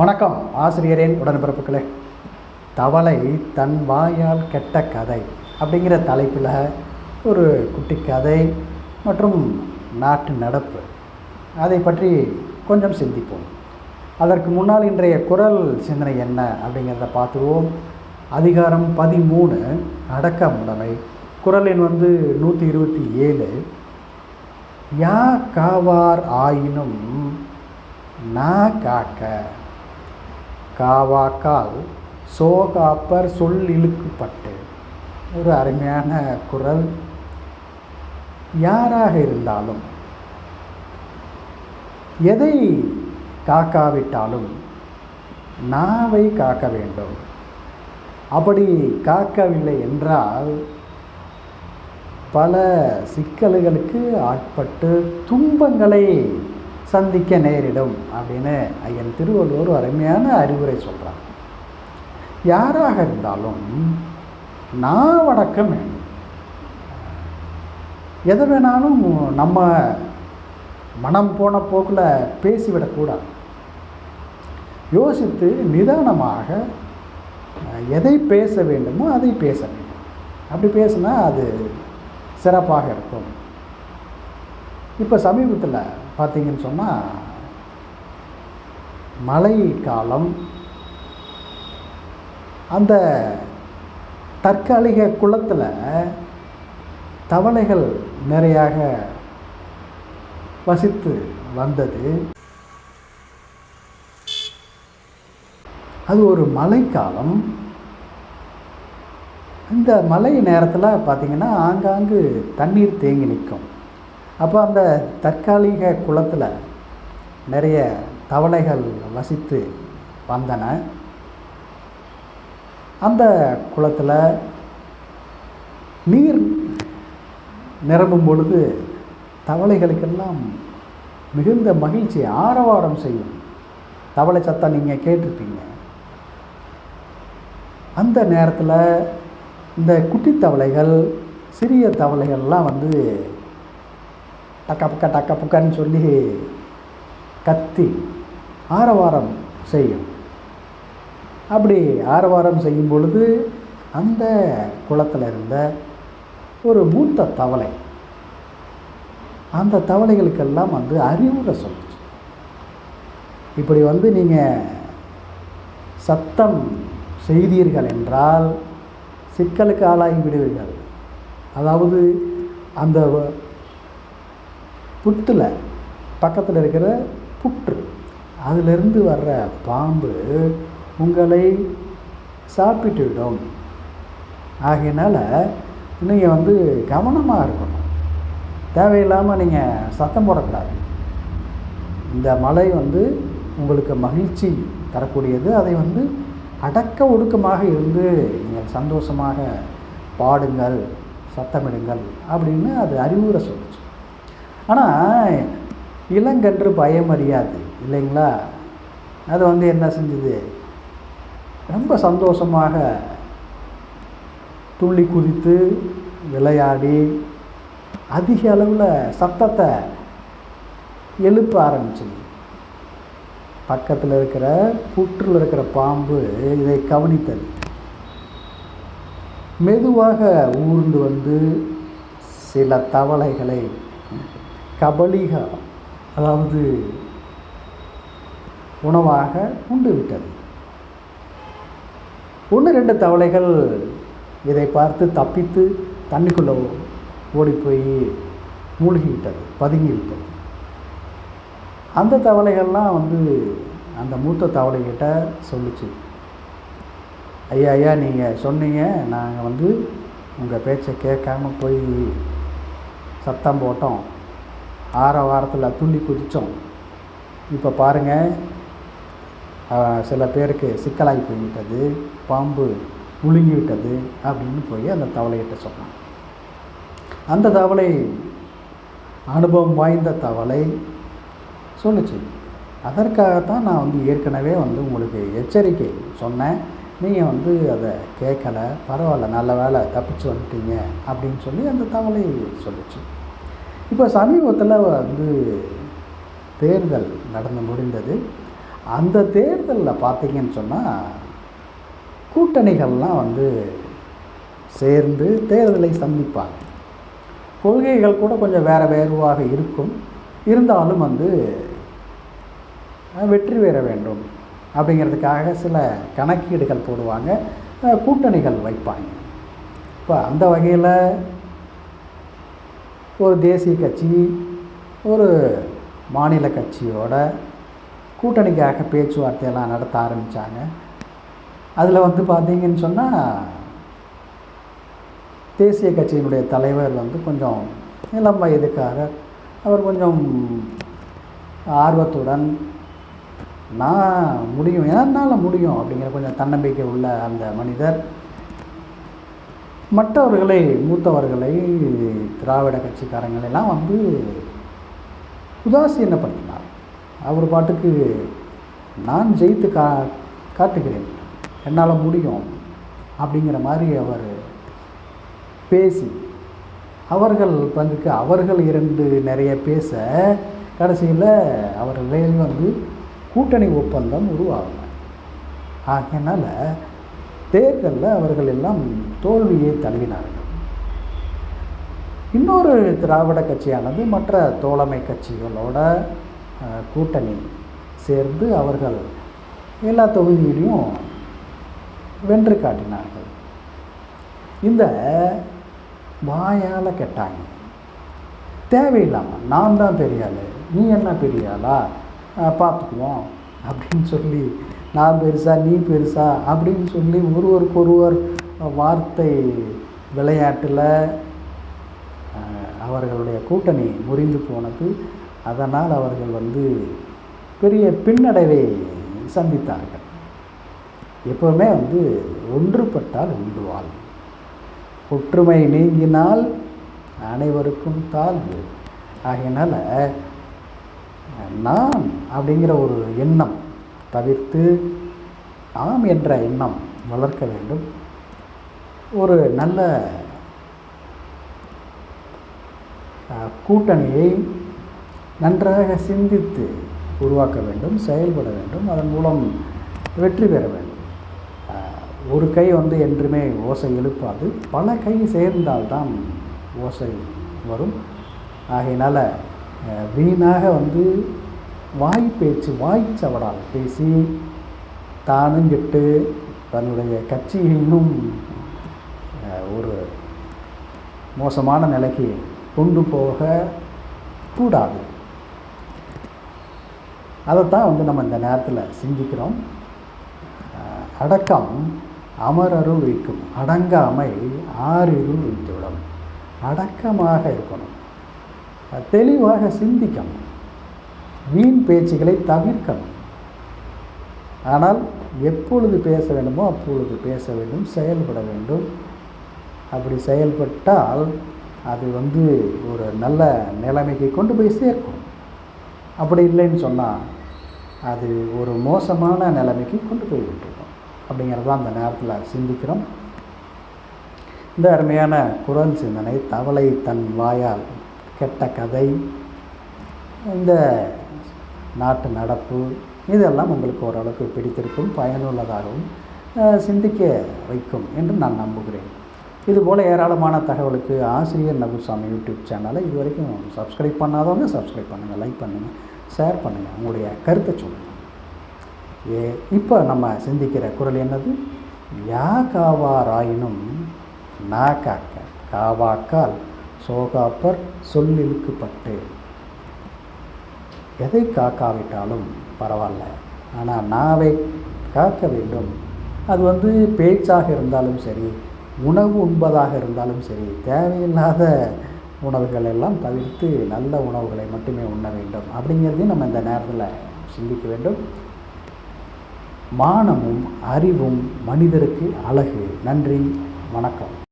வணக்கம் ஆசிரியரின் உடன்பிறப்புகளே. தவளை தன் வாயால் கெட்ட கதை அப்படிங்கிற தலைப்பில் ஒரு குட்டி கதை மற்றும் நாட்டு நடப்பு. அதை பற்றி கொஞ்சம் சிந்திப்போம். அதற்கு முன்னால் இன்றைய குரல் சிந்தனை என்ன அப்படிங்கிறத பார்த்துருவோம். அதிகாரம் பதிமூணு அடக்கமுடைமை குரலின் வந்து நூற்றி இருபத்தி ஏழு. யா காவார் ஆயினும் நா காக்க. காவாக்கால் சோகாப்பர் சொல் இழுக்குப்பட்டு. ஒரு அருமையான குரல். யாராக இருந்தாலும் எதை காக்காவிட்டாலும் நாவை காக்க வேண்டும். அப்படி காக்கவில்லை என்றால் பல சிக்கல்களுக்கு ஆட்பட்டு துன்பங்களை சந்திக்க நேரிடும் அப்படின்னு ஐயன் திருவள்ளுவர் அருமையான அறிவுரை சொல்கிறார் யாராக இருந்தாலும் நாவடக்கம் வேண்டும். எதை வேணாலும் நம்ம மனம் போன போக்கில் பேசிவிடக்கூடாது யோசித்து நிதானமாக எதை பேச வேண்டுமோ அதை பேச வேண்டும். அப்படி பேசினா அது சிறப்பாக இருக்கும். இப்போ சமீபத்தில் பார்த்தீங்கன்னு சொன்னால் மழை காலம் அந்த தற்காலிக குளத்தில் தவளைகள் நிறையாக வசித்து வந்தது. அது ஒரு மழைக்காலம். இந்த மழை நேரத்தில் பார்த்திங்கன்னா ஆங்காங்கு தண்ணீர் தேங்கி நிற்கும். அப்போ அந்த தற்காலிக குளத்தில் நிறைய தவளைகள் வசித்து வந்தன. அந்த குளத்தில் நீர் நிரம்பும் பொழுது தவளைகளுக்கெல்லாம் மிகுந்த மகிழ்ச்சி ஆரவாரம் செய்யும் தவளை சத்தம் நீங்கள் கேட்டிருப்பீங்க. அந்த நேரத்தில் இந்த குட்டி தவளைகள் சிறிய தவளைகள்லாம் வந்து டக்க புக்க டக்க புக்கன்னு சொல்லி கத்தி ஆரவாரம் செய்யும். அப்படி ஆரவாரம் செய்யும் பொழுது அந்த குளத்தில் இருந்த ஒரு மூத்த தவளை அந்த தவளைகளுக்கெல்லாம் வந்து அறிவுரை சொல்லுச்சு. இப்படி வந்து நீங்கள் சத்தம் செய்தீர்கள் என்றால் சிக்கலுக்கு ஆளாகி விடுவீர்கள். அதாவது அந்த புத்தில் பக்கத்தில் இருக்கிற புற்று. அதிலிருந்து வர்ற பாம்பு உங்களை சாப்பிட்டுவிடும். ஆகையினால் நீங்கள் வந்து கவனமாக இருக்கணும். தேவையில்லாமல் நீங்கள் சத்தம் போடக்கூடாது. இந்த மலை வந்து உங்களுக்கு மகிழ்ச்சி தரக்கூடியது. அதை வந்து அடக்க ஒடுக்கமாக இருந்து நீங்கள் சந்தோஷமாக பாடுங்கள் சத்தமிடுங்கள் அப்படின்னு அது அறிவுரை சொல்லுச்சு ஆனால் இளங்கன்று பயம் அறியாது இல்லைங்களா? அது வந்து என்ன செஞ்சுது? ரொம்ப சந்தோஷமாக துள்ளி குதித்து விளையாடி அதிக அளவில் சத்தத்தை எழுப்ப ஆரம்பிச்சது. பக்கத்தில் இருக்கிற புற்றில் இருக்கிற பாம்பு இதை கவனித்தது. மெதுவாக ஊர்ந்து வந்து சில தவளைகளை கபலிகா அதாவது உணவாக உண்டு விட்டது ஒன்று ரெண்டு தவளைகள் இதை பார்த்து தப்பித்து தண்ணிக்குள்ளே ஓடி போய் மூழ்கி பதுங்கி விட்டது அந்த தவளைகள்லாம் வந்து அந்த மூத்த தவளைகிட்ட சொல்லிச்சு. ஐயா ஐயா நீங்கள் சொன்னீங்க நாங்கள் வந்து உங்கள் பேச்சை கேட்காம போய் சத்தம் போட்டோம். ஆற வாரத்தில் துள்ளி குதித்தோம் இப்போ பாருங்கள் சில பேருக்கு சிக்கலாகி போய்விட்டது பாம்பு முழுங்கி விட்டது அப்படின்னு போய் அந்த தவளைகிட்ட சொன்னான். அந்த தவளை அனுபவம் வாய்ந்த தவளை சொல்லுச்சு. அதற்காகத்தான் நான் வந்து ஏற்கனவே வந்து உங்களுக்கு எச்சரிக்கை சொன்னேன். நீங்கள் வந்து அதை கேட்கல பரவாயில்ல நல்ல வேலை தப்பிச்சு வந்துட்டீங்க அப்படின்னு சொல்லி அந்த தவளை சொல்லுச்சு. இப்போ சமீபத்தில் வந்து தேர்தல் நடந்து முடிந்தது. அந்த தேர்தலில் பார்த்தீங்கன்னு சொன்னால் கூட்டணிகள்லாம் வந்து சேர்ந்து தேர்தலை சந்திப்பாங்க. கொள்கைகள் கூட கொஞ்சம் வேறு வேறுவாக இருக்கும். இருந்தாலும் வந்து வெற்றி பெற வேண்டும் அப்படிங்கிறதுக்காக சில கணக்கீடுகள் போடுவாங்க கூட்டணிகள் வைப்பாங்க. இப்போ அந்த வகையில் ஒரு தேசிய கட்சி ஒரு மாநில கட்சியோட கூட்டணிக்காக பேச்சுவார்த்தையெல்லாம் நடத்த ஆரம்பித்தாங்க அதில் வந்து பார்த்தீங்கன்னு சொன்னால் தேசிய கட்சியினுடைய தலைவர் வந்து கொஞ்சம் இளம் வயதுக்காரர். அவர் கொஞ்சம் ஆர்வத்துடன் நான் முடியும் என்னால் முடியும் அப்படிங்கிற கொஞ்சம் தன்னம்பிக்கை உள்ள அந்த மனிதர். மற்றவர்களை மூத்தவர்களை திராவிட கட்சிக்காரங்களெல்லாம் வந்து உதாசீனப்படுத்தினார். அவர் பாட்டுக்கு நான் ஜெயித்து கா காட்டுகிறேன் என்னால் முடியும். அப்படிங்கிற மாதிரி அவர் பேசி அவர்கள் பங்குக்கு அவர்கள் இரண்டு நிறைய பேச கடைசியில் அவர்களே வந்து கூட்டணி ஒப்பந்தம் உருவாகும் ஆகையினால் தேர்தலில் அவர்கள் எல்லாம் தோல்வியை தழுவினார்கள். இன்னொரு திராவிட கட்சியானது மற்ற தோழமை கட்சிகளோட கூட்டணி சேர்ந்து அவர்கள் எல்லா தொகுதியிலையும் வென்று காட்டினார்கள். இந்த வாயால் கெட்டாங்க. தேவையில்லாமல் நான் தான் பெரிய ஆள் நீ என்ன பெரிய ஆளா பார்த்துக்குவோம் அப்படின்னு சொல்லி நான் பெருசா நீ பெருசா அப்படின்னு சொல்லி ஒருவருக்கு ஒருவர் வார்த்தை விளையாட்டில் அவர்களுடைய கூட்டணி முறிந்து போனது. அதனால் அவர்கள் வந்து பெரிய பின்னடைவை சந்தித்தார்கள். எப்போவுமே வந்து ஒன்றுபட்டால் உண்டு வாழ். ஒற்றுமை நீங்கினால் அனைவருக்கும் தாழ்வு. ஆகையினால் நான் அப்படிங்கிற ஒரு எண்ணம் தவிர்த்து ஆம் என்ற எண்ணம் வளர்க்க வேண்டும். ஒரு நல்ல கூட்டணியை நன்றாக சிந்தித்து உருவாக்க வேண்டும் செயல்பட வேண்டும். அதன் மூலம் வெற்றி பெற வேண்டும். ஒரு கை வந்து என்றுமே ஓசை எழுப்பாது. பல கை சேர்ந்தால்தான் ஓசை வரும். ஆகையினால் வீணாக வந்து வாய் பேச்சு வாய் சவடால் பேசி தானும் கெட்டு தன்னுடைய கட்சியையும் ஒரு மோசமான நிலைக்கு கொண்டு போக கூடாது. அதைத்தான் வந்து நம்ம இந்த நேரத்தில் சிந்திக்கிறோம். அடக்கம் அமரருள் வைக்கும் அடங்காமை ஆறிருள் வைத்துவிடும். அடக்கமாக இருக்கணும். தெளிவாக சிந்திக்கணும். வீண் பேச்சுகளை தவிர்க்கணும். ஆனால் எப்பொழுது பேச வேண்டுமோ அப்பொழுது பேச வேண்டும் செயல்பட வேண்டும். அப்படி செயல்பட்டால் அது வந்து ஒரு நல்ல நிலைமைக்கு கொண்டு போய் சேர்க்கும். அப்படி இல்லைன்னு சொன்னால் அது ஒரு மோசமான நிலைமைக்கு கொண்டு போய் விட்டுருக்கும் அப்படிங்கிறதான் அந்த நேரத்தில் சிந்திக்கிறோம். இந்த அருமையான குரல் சிந்தனை தவளை தன் வாயால் கெட்ட கதை இந்த நாட்டு நடப்பு இதெல்லாம் உங்களுக்கு ஓரளவுக்கு பிடித்திருக்கும் பயனுள்ளதாகவும் சிந்திக்க வைக்கும் என்று நான் நம்புகிறேன். இதுபோல் ஏராளமான தகவலுக்கு ஆசிரியர் நகுசாமி யூடியூப் சேனலை இது வரைக்கும் சப்ஸ்கிரைப் பண்ணாதவங்க சப்ஸ்கிரைப் பண்ணுங்கள் லைக் பண்ணுங்கள் ஷேர் பண்ணுங்கள் உங்களுடைய கருத்தை சொல்லுங்கள் ஏ இப்போ நம்ம சிந்திக்கிற குரல் என்னது? யா காவாராயினும் நா காக்க காவாக்கால் சோகாப்பர் சொல்லிழுக்குப்பட்டு எதை காக்காவிட்டாலும் பரவாயில்ல. ஆனால் நாவை காக்க வேண்டும். அது வந்து பேச்சாக இருந்தாலும் சரி உணவு உண்பதாக இருந்தாலும் சரி தேவையில்லாத உணவுகள் எல்லாம் தவிர்த்து நல்ல உணவுகளை மட்டுமே உண்ண வேண்டும். அப்படிங்கிறதையும் நம்ம இந்த நேரத்தில் சிந்திக்க வேண்டும். மானமும் அறிவும் மனிதருக்கு அழகு. நன்றி வணக்கம்.